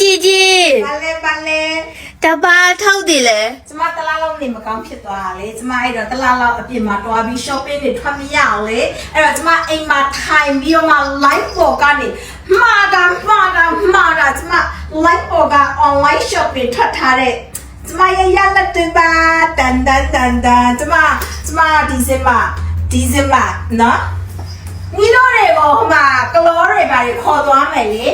ကြည်ကြည်ပါလဲပါလဲတပါထောက်တယ်လေကျမတလားလုံးနေမကောင်းဖြစ်သွားတာလေကျမအဲ့တော့တလားလောက်အပြင်မှာတွားပြီး shopping တွေထွက်မရအောင်လေအဲ့တော့ကျမအိမ်မှာထိုင်ပြီးတော့မှ live ပေါ်ကနေမှားတာမှားတာမှားတာကျမ live ပေါ်က online shopping ထွက်ထားတဲ့ကျမရဲ့ရလက်တွေပါတန်တန်တန်တန်ကျမကျမဒီဇင်ဘာဒီဇင်ဘာနော်ညီတို့တွေကိုဟိုမှာကလောတွေပါတွေခေါ်သွားမယ်လေ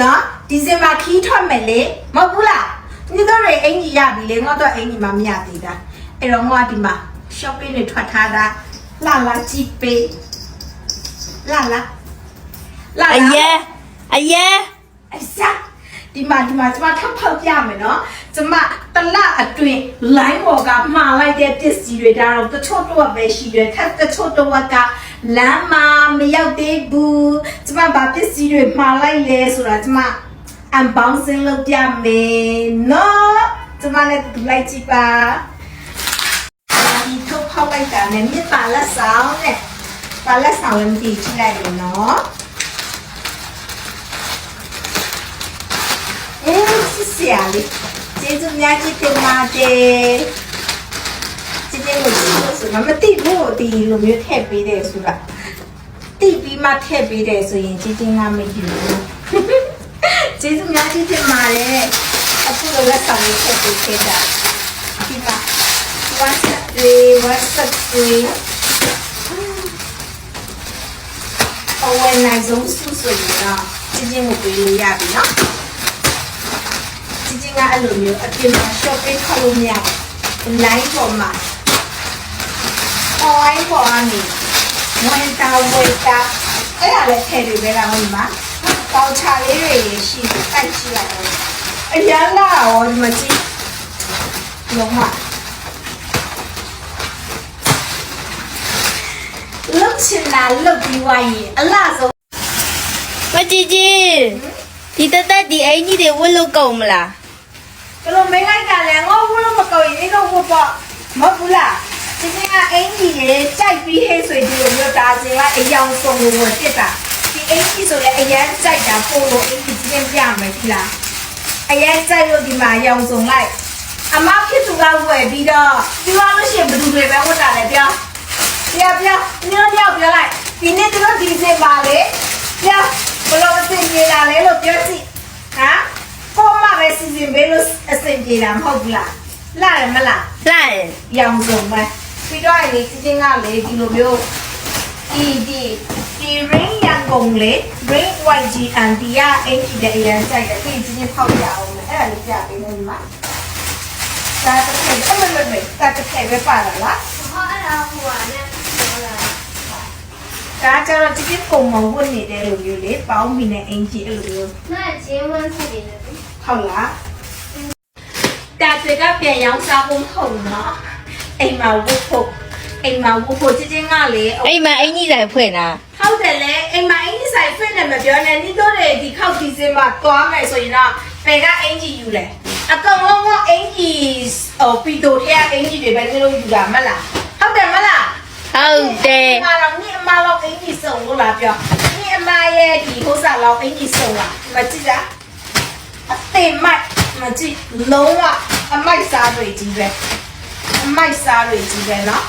နော် ဒီဇင်ဘာခီးထွက်မယ်လေမဟုတ်ဘူးလားညီတို့တွေအင်ကြီးရပြီလေငါတော့အင်ကြီးမှမရသေးတာအဲ့တော့ငါဒီမှာ shopping တွေထွက်ထားတာလာလာကြည့်ပေးလာလာလာအယဲအယဲအစားဒီမှာဒီမှာကျမထပ်ဖောက်ပြမယ်နော်ကျမတလအတွင်း line ပေါ်ကမှားလိုက်တဲ့ပစ္စည်းတွေဒါတော့တချို့တော့ပဲရှိတယ်ထပ်တချို့တော့ကလမ်းမှာမရောက်သေးဘူးကျမဘာပစ္စည်းတွေမှားလိုက်လဲဆိုတာကျမ unboxing လုပ်ပြမယ်နော်ကျမလည်းဒီလိုက်ကြည့်ပါဒီထုတ်ဖောက်လိုက်တာနဲ့မြစ်ပါလက်ဆောင်နဲ့ပါလက်ဆောင်လည်းမကြည့်ကြည့်လိုက်လို့နော်အေးစစ်စရာလေးကျေးဇူးများကြီးတင်ပါတယ်ဒီနေ့ကိုကြည့်လို့ဆိုတော့မသိဘူးဒီလိုမျိုးထည့်ပေးတယ်ဆိုတာတိပြီးမှထည့်ပေးတယ်ဆိုရင်ကြီးချင်းကမယူဘူး ကျေးဇူးများကြီးတင်ပါတယ်အခုလိုလက်ဆောင်လေးထည့်ပေးခဲ့တာဒီမှာ WhatsApp လေး WhatsApp လေးအဝယ်နိုင်ဆုံးစုဆိုရင်တော့ကြီးချင်းကိုပေးလို့ရပြီနော်ကြီးကြီးကအဲ့လိုမျိုးအပြင်မှာ shopping ခေါ်လို့မရဘူး line ပေါ်မှာ online ပေါ်ကနေဝင်တာဝယ်တာအဲ့ဒါလည်းထည့်တယ်ပဲလားဟိုမှာ ပေါချာလေးတွေရှိတယ်တိုက်ရှိလိုက်တော့အရန်လာရောဒီမှာကြည့်လုံးဝလုတ်ချင်တာလုတ်ပြီးွားရင်အလားဆုံးမကြည်ကြည်ဒီတသက်ဒီအင်ကြီးတွေဝတ်လို့ကုန်မလားဘယ်လိုမင်းလိုက်တာလဲငေါ့ဘူးလို့မကောင်းရင်အဲ့တော့ဘပေါ့မဟုတ်ဘူးလားဒီကကအင်ကြီးရေကြိုက်ပြီးဟဲဆိုဒီလိုမျိုးဒါစင်ကအယောင်ဆုံးလို့ဝင်တက်တာဒီ အင်ကြီးဆိုလည်းအရန်ကြိုက်တာပို့လို့အင်ကြီးကျင်းပြမယ်ဒီလားအရန်ကြိုက်လို့ဒီမှာအယောင်ဆုံးလိုက်အမဖြစ်သူကဝယ်ပြီးတော့ဒီမှာလို့ရှိရင်ဘယ်သူတွေပဲဝတ်တာလဲပြောပြောပြောညောညောပြောလိုက်ဒီနေ့တို့ဒီစင်ပါလေပြောဘယ်လိုအစင်ကြီးလာလဲလို့ပြောစီဟမ်ပေါ်မှာပဲစီစဉ်ပေးလို့အဆင်ပြေတာမဟုတ်ဘူးလားလာရမလားလာတယ်ရောင်စုံပဲပြီးတော့လေစီစဉ်ကလေဒီလိုမျိုးဒီဒီဒီ ring ရန် ကုံလေး green white jean and ဒီကအင်ဂျီတဲ့အရန်ကြိုက်တယ်ပြင်ချင်းချင်းဖောက်ရအောင်လေအဲ့ဒါလေးပြပေးလို့ဒီမှာဒါတစ်ခေတ်အမလွတ်မေဒါတစ်ခေတ်ပဲပါလာလားဟောအဲ့ဒါဟိုကလည်းပြောတာဒါကြတော့ဒီကပုံမှန်ဝင်နေတဲ့လူမျိုးလေးပေါင်းမိနဲ့အင်ဂျီအဲ့လိုမျိုးနာဂျင်းဝမ်းဖြစ်နေတယ်ဟုတ်လားဒါတွေကပြန်ရောင်းစားဖို့မဟုတ်ဘူးနော်အိမ်မှာဝတ်ဖို့အိမ်မှာဝတ်ဖို့ချင်းချင်းကလေအိမ်မှာအင်ကြီးဆိုင်ဖွင့်တာဟုတ်တယ်လေ အိမ်မှာအင်ကြီးဆိုင်ဖွင့်တယ်မပြောနဲ့နိတို့တွေဒီခောက်ဒီစင်းမှာသွားမယ်ဆိုရင်တော့ဘယ်ကအင်ကြီးယူလဲအကောင်လုံးကအင်ကြီးဟိုပီတိုထဲကအင်ကြီးတွေပဲနေလို့ယူတာမလားဟုတ်တယ်မလား ဟုတ်တယ် အမတော့နိအမလောက်အင်ကြီးစုံလို့လားပြောနိအမရဲ့ဒီဟိုးစားလောက်အင်ကြီးစုံလားမကြည့်လား အသိမိုက်မကြည့်လုံးဝအမိုက်စားတွေကြီးပဲအမိုက်စားတွေကြီးပဲเนาะ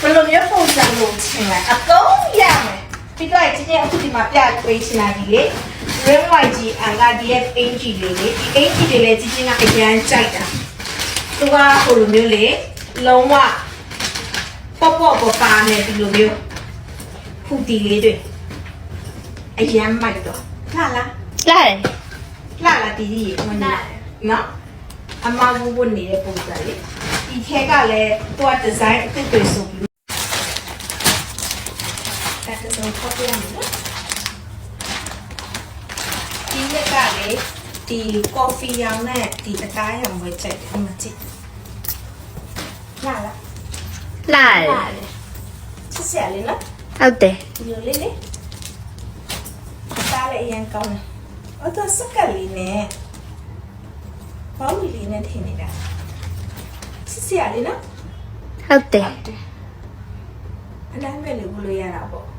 ဘယ်လိုမျိုးပုံစံလို့ချင်လဲအကုန်ရမယ် ပြီးတော့ဒီနေ့အခုဒီမှာပြပေးချင်တာဒီလေ rim white ကြီးအန်ကဒီရဲ့အင်ဂျီလေးလေဒီအင်ဂျီတွေလည်းကြီးကြီးကအရန်ကြိုက်တာသူကဟိုလိုမျိုးလေလုံးဝပေါ့ပေါ့ပပါနဲ့ဒီလိုမျိုးဖူတီလေးတွေအရန်မိုက်တော့လာလားလာတယ်လာလာတီတီရေဝင်လာနော်အမဝဝနေတဲ့ပုံစံလေးဒီထဲကလည်းသူကဒီဇိုင်းအသစ်တွေဆိုပြီး အဲ့ဒါတော့ဖောက်ပြရမယ်နော်ဒီလက်ကလေဒီကော်ဖီရောင်နဲ့ဒီအသားရောင်ပဲချက်တယ်ဒီမှာကြည့်လာလာလာတယ်လာလေချစ်စရာလေးနော်ဟုတ်တယ်ဒီလိုလေးလေအသားလည်းအရင်ကောင်းတယ်အတော့စက်ကလေးနဲ့ဘောင်းမီလေးနဲ့ထင်နေတာချစ်စရာလေးနော်ဟုတ်တယ်အတိုင်းပဲလေဘလို့ရတာပေါ့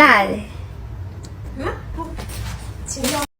နော